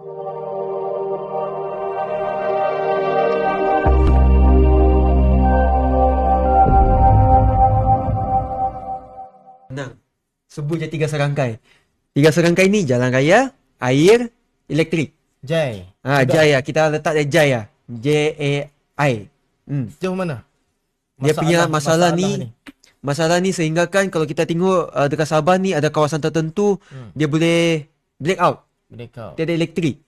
Senang. Sebut je tiga serangkai. Tiga serangkai ni jalan raya, air, elektrik. Jai. Ha, Mudah. Jaya. Kita letak dia Jaya. J-A-I. Hmm. Sejauh mana? Dia punya masalah, ni, masalah ni sehingga kan kalau kita tengok uh, dekat Sabah ni ada kawasan tertentu Hmm. dia boleh black out. Blackout. Tiada elektrik.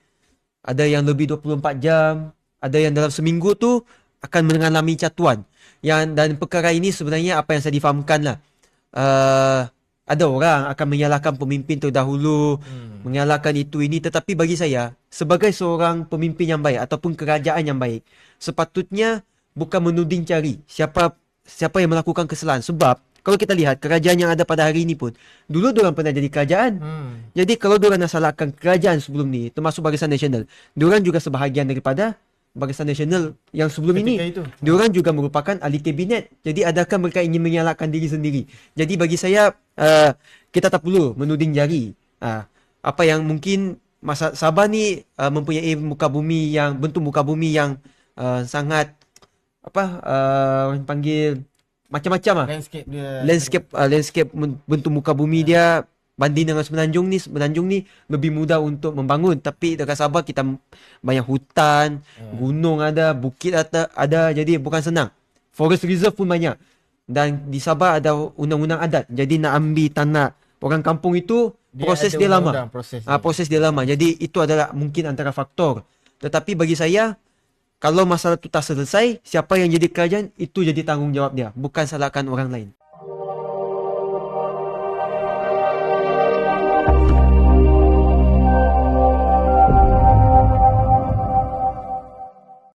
Ada yang lebih 24 jam, ada yang dalam seminggu tu akan mengalami catuan. Yang dan perkara ini sebenarnya apa yang saya difahamkan lah. Uh, ada orang akan menyalahkan pemimpin terdahulu, Hmm. menyalahkan itu ini tetapi bagi saya sebagai seorang pemimpin yang baik ataupun kerajaan yang baik sepatutnya bukan menuding cari siapa siapa yang melakukan kesalahan sebab kalau kita lihat kerajaan yang ada pada hari ini pun dulu diorang pernah jadi kerajaan. Hmm. jadi kalau diorang nak salahkan kerajaan sebelum ni termasuk Barisan Nasional diorang juga sebahagian daripada Barisan Nasional yang sebelum Ketika ini. itu. diorang juga merupakan ahli kabinet. Jadi adakah mereka ingin menyalahkan diri sendiri? Jadi bagi saya uh, kita tak perlu menuding jari. Uh, apa yang mungkin masa Sabah ni uh, mempunyai muka bumi yang bentuk muka bumi yang uh, sangat apa uh, orang panggil macam-macam lah. Landscape dia. landscape uh, landscape bentuk muka bumi dia banding dengan semenanjung ni semenanjung ni lebih mudah untuk membangun. Tapi dekat Sabah kita banyak hutan gunung ada bukit ada ada. Jadi bukan senang. Forest reserve pun banyak. Dan di Sabah ada undang-undang adat. Jadi nak ambil tanah orang kampung itu proses ada dia lama. Proses dia. proses dia lama. Jadi itu adalah mungkin antara faktor. Tetapi bagi saya kalau masalah itu tak selesai, siapa yang jadi kerajaan itu jadi tanggungjawab dia, bukan salahkan orang lain.